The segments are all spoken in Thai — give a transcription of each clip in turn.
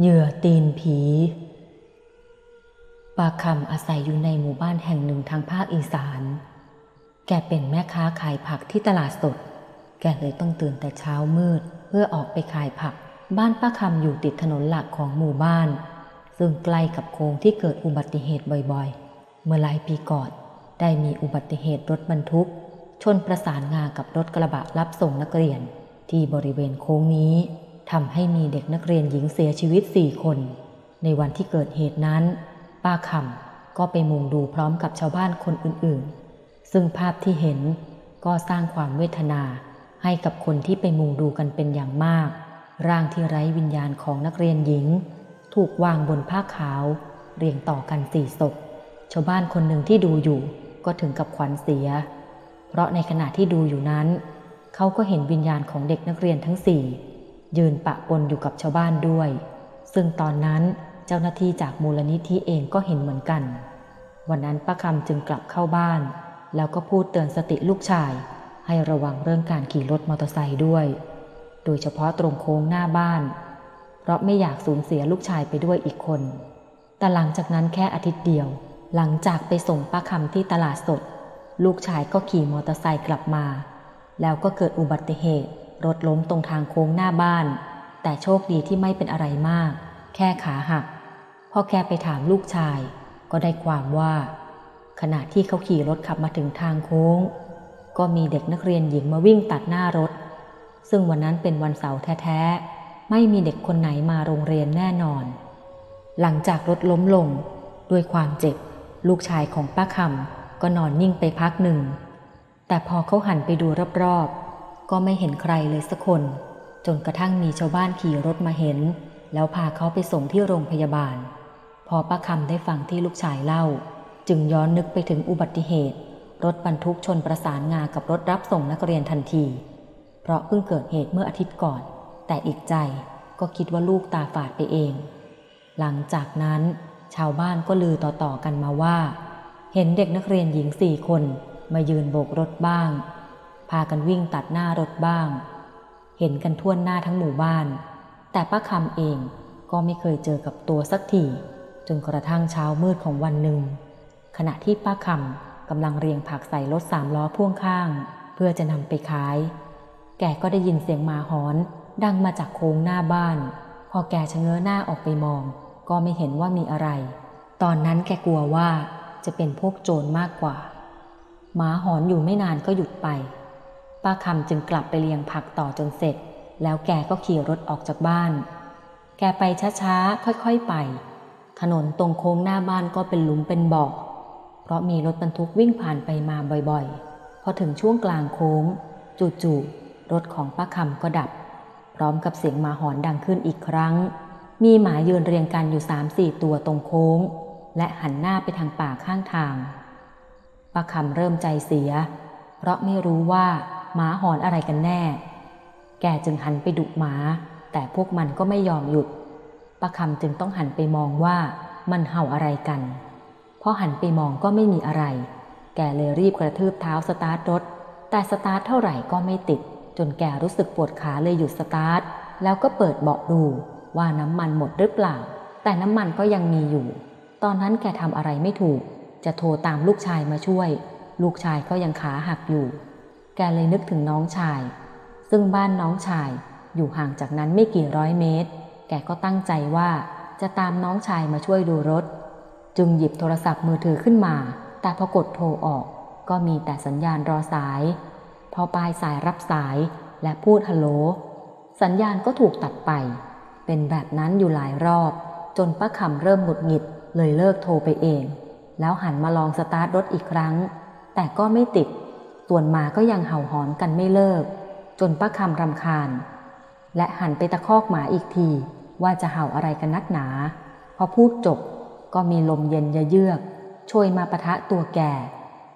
เหยื่อตีนผีปาคำอาศัยอยู่ในหมู่บ้านแห่งหนึ่งทางภาคอีสาน แกเป็นแม่ค้าขายผักที่ตลาดสด แกเลยต้องตื่นแต่เช้ามืด เพื่อออกไปขายผัก บ้านป้าคำอยู่ติดถนนหลักของหมู่บ้าน ซึ่งใกล้กับโค้งที่เกิดอุบัติเหตุบ่อยๆ เมื่อหลายปีก่อน ได้มีอุบัติเหตุรถบรรทุก ชนประสานงากับรถกระบะรับส่งนักเรียน ที่บริเวณโค้งนี้ ทำให้มีเด็กนักเรียนหญิงเสียชีวิตสี่คน ในวันที่เกิดเหตุนั้น ป้าคำก็ไปมุงดูพร้อมกับชาวบ้านคนอื่นๆ ซึ่งภาพที่เห็นก็สร้างความเวทนาให้กับคนที่ไปมุงดูกันเป็นอย่างมาก ร่างที่ไร้วิญญาณของนักเรียนหญิง ถูกวางบนผ้าขาว เรียงต่อกันสี่ศพ ชาวบ้านคนหนึ่งที่ดูอยู่ก็ถึงกับขวัญเสีย เพราะในขณะที่ดูอยู่นั้น เขาก็เห็นวิญญาณของเด็กนักเรียนทั้งสี่ ยืนปะปนอยู่กับชาวบ้านด้วย ซึ่งตอนนั้นเจ้าหน้าที่จากมูลนิธิเองก็เห็นเหมือนกัน วันนั้นป้าคำจึงกลับเข้าบ้าน แล้วก็พูดเตือนสติลูกชาย ให้ระวังเรื่องการขี่รถมอเตอร์ไซค์ด้วย โดยเฉพาะตรงโค้งหน้าบ้าน เพราะไม่อยากสูญเสียลูกชายไปด้วยอีกคน แต่หลังจากนั้นแค่อาทิตย์เดียว หลังจากไปส่งป้าคำที่ตลาดสด ลูกชายก็ขี่มอเตอร์ไซค์กลับมา แล้วก็เกิดอุบัติเหตุ รถล้มตรงทางโค้งหน้าบ้าน แต่โชคดีที่ไม่เป็นอะไรมาก แค่ขาหักพอแกไปถามลูกชาย ก็ได้ความว่า ขณะที่เขาขี่รถขับมาถึงทางโค้ง ก็มีเด็กนักเรียนหญิงมาวิ่งตัดหน้ารถ ซึ่งวันนั้นเป็นวันเสาร์แท้ๆ ไม่มีเด็กคนไหนมาโรงเรียนแน่นอน หลังจากรถล้มลง ด้วยความเจ็บ ลูกชายของป้าคำก็นอนนิ่งไปพักหนึ่ง แต่พอเขาหันไปดูรอบๆ ก็ไม่เห็นใครเลยสักคน จนกระทั่งมีชาวบ้านขี่รถมาเห็น แล้วพาเขาไปส่งที่โรงพยาบาล พอป้าคำได้ฟังที่ลูกชายเล่า จึงย้อนนึกไปถึงอุบัติเหตุ รถบรรทุกชนประสานงากับรถรับส่งนักเรียนทันที เพราะเพิ่งเกิดเหตุเมื่ออาทิตย์ก่อน แต่อีกใจก็คิดว่าลูกตาฝาดไปเอง หลังจากนั้น ชาวบ้านก็ลือต่อๆกันมาว่า เห็นเด็กนักเรียนหญิงสี่คนมายืนโบกรถบ้าง พากันวิ่งตัดหน้ารถบ้าง เห็นกันทั่วหน้าทั้งหมู่บ้าน แต่ป้าคำเองก็ไม่เคยเจอกับตัวสักทีจนกระทั่งเช้ามืดของวันหนึ่ง ขณะที่ป้าคำกำลังเรียงผักใส่รถสามล้อพ่วงข้าง เพื่อจะนำไปขาย แกก็ได้ยินเสียงหมาหอนดังมาจากโค้งหน้าบ้าน พอแกชะเง้อหน้าออกไปมอง ก็ไม่เห็นว่ามีอะไร ตอนนั้นแกกลัวว่าจะเป็นพวกโจรมากกว่า หมาหอนอยู่ไม่นานก็หยุดไป ป้าคำจึงกลับไปเลียงผักต่อจนเสร็จ แล้วแกก็ขี่รถออกจากบ้าน แกไปช้าๆ ค่อยๆไป ถนนตรงโค้งหน้าบ้านก็เป็นหลุมเป็นบ่อเพราะมีรถบรรทุกวิ่งผ่านไปมาบ่อยๆ พอถึงช่วงกลางโค้ง จู่ๆรถของป้าคำก็ดับ พร้อมกับเสียงหมาหอนดังขึ้นอีกครั้ง มีหมายืนเรียงกันอยู่สามสี่ตัวตรงโค้ง และหันหน้าไปทางป่าข้างทางป้าคำเริ่มใจเสีย เพราะไม่รู้ว่า หมาหอนอะไรกันแน่ แกจึงหันไปดุหมา แต่พวกมันก็ไม่ยอมหยุดป้าคำจึงต้องหันไปมองว่ามันเห่าอะไรกัน พอหันไปมองก็ไม่มีอะไร แกเลยรีบกระทืบเท้าสตาร์ทรถ แต่สตาร์ทเท่าไหร่ก็ไม่ติด จนแกรู้สึกปวดขาเลยหยุดสตาร์ท แล้วก็เปิดเบาะดูว่าน้ำมันหมดหรือเปล่า แต่น้ำมันก็ยังมีอยู่ ตอนนั้นแกทำอะไรไม่ถูก จะโทรตามลูกชายมาช่วย ลูกชายก็ยังขาหักอยู่ แกเลยนึกถึงน้องชาย ซึ่งบ้านน้องชายอยู่ห่างจากนั้นไม่กี่ร้อยเมตร แกก็ตั้งใจว่าจะตามน้องชายมาช่วยดูรถ จึงหยิบโทรศัพท์มือถือขึ้นมา แต่พอกดโทรออก ก็มีแต่สัญญาณรอสาย พอปลายสายรับสายและพูดฮัลโหล สัญญาณก็ถูกตัดไป เป็นแบบนั้นอยู่หลายรอบ จนป้าคำเริ่มหงุดหงิดเลยเลิกโทรไปเอง แล้วหันมาลองสตาร์ทรถอีกครั้ง แต่ก็ไม่ติด ส่วนหมาก็ยังเห่าหอนกันไม่เลิก จนป้าคำรำคาญ และหันไปตะคอกหมาอีกที ว่าจะเห่าอะไรกันนักหนา พอพูดจบก็มีลมเย็นเยือกช่วยมาปะทะตัวแก่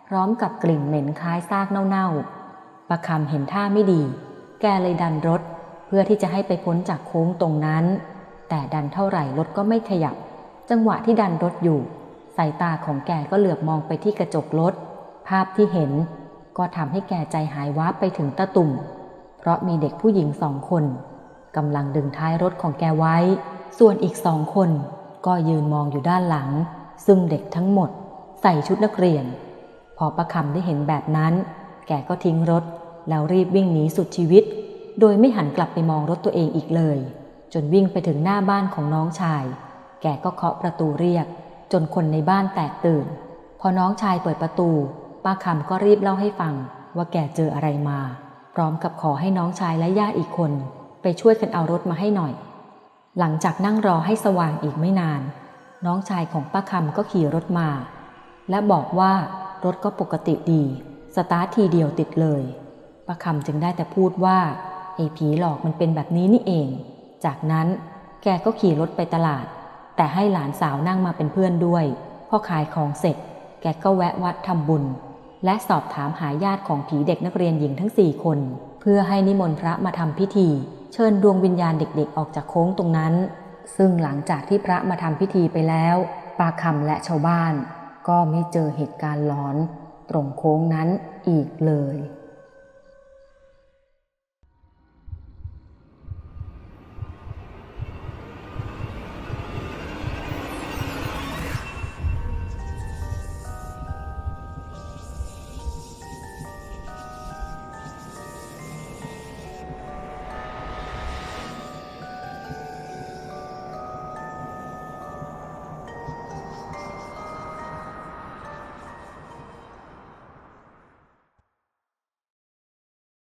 พร้อมกับกลิ่นเหม็นคล้ายซากเน่าๆประคำเห็นท่าไม่ดี แกเลยดันรถ เพื่อที่จะให้ไปพ้นจากโค้งตรงนั้น แต่ดันเท่าไหร่รถก็ไม่ขยับ จังหวะที่ดันรถอยู่ สายตาของแกก็เหลือบมองไปที่กระจกรถ ภาพที่เห็น ก็ทำให้แก่ใจหายวาบไปถึงตะตุ่ม เพราะมีเด็กผู้หญิงสองคนกำลังดึงท้ายรถของแกไว้ ส่วนอีกสองคนก็ยืนมองอยู่ด้านหลัง ซึ่งเด็กทั้งหมด ใส่ชุดนักเรียน พอประคำได้เห็นแบบนั้น แกก็ทิ้งรถ แล้วรีบวิ่งหนีสุดชีวิต โดยไม่หันกลับไปมองรถตัวเองอีกเลย จนวิ่งไปถึงหน้าบ้านของน้องชาย แกก็เคาะประตูเรียก จนคนในบ้านแตกตื่น พอน้องชายเปิดประตู ป้าคำก็รีบเล่าให้ฟังว่าแกเจออะไรมา พร้อมกับขอให้น้องชายและญาติอีกคน ไปช่วยกันเอารถมาให้หน่อย หลังจากนั่งรอให้สว่างอีกไม่นาน น้องชายของป้าคำก็ขี่รถมา และบอกว่ารถก็ปกติดี สตาร์ททีเดียวติดเลยป้าคำจึงได้แต่พูดว่าไอ้ผีหลอกมันเป็นแบบนี้นี่เอง จากนั้นแกก็ขี่รถไปตลาด แต่ให้หลานสาวนั่งมาเป็นเพื่อนด้วย พอขายของเสร็จ แกก็แวะวัดทำบุญ และสอบถามหาญาติของผีเด็กนักเรียนหญิงทั้งสี่คน เพื่อให้นิมนต์พระมาทำพิธี เชิญดวงวิญญาณเด็กๆ ออกจากโค้งตรงนั้น ซึ่งหลังจากที่พระมาทำพิธีไปแล้ว ปาคำและชาวบ้าน ก็ไม่เจอเหตุการณ์หลอน ตรงโค้งนั้นอีกเลย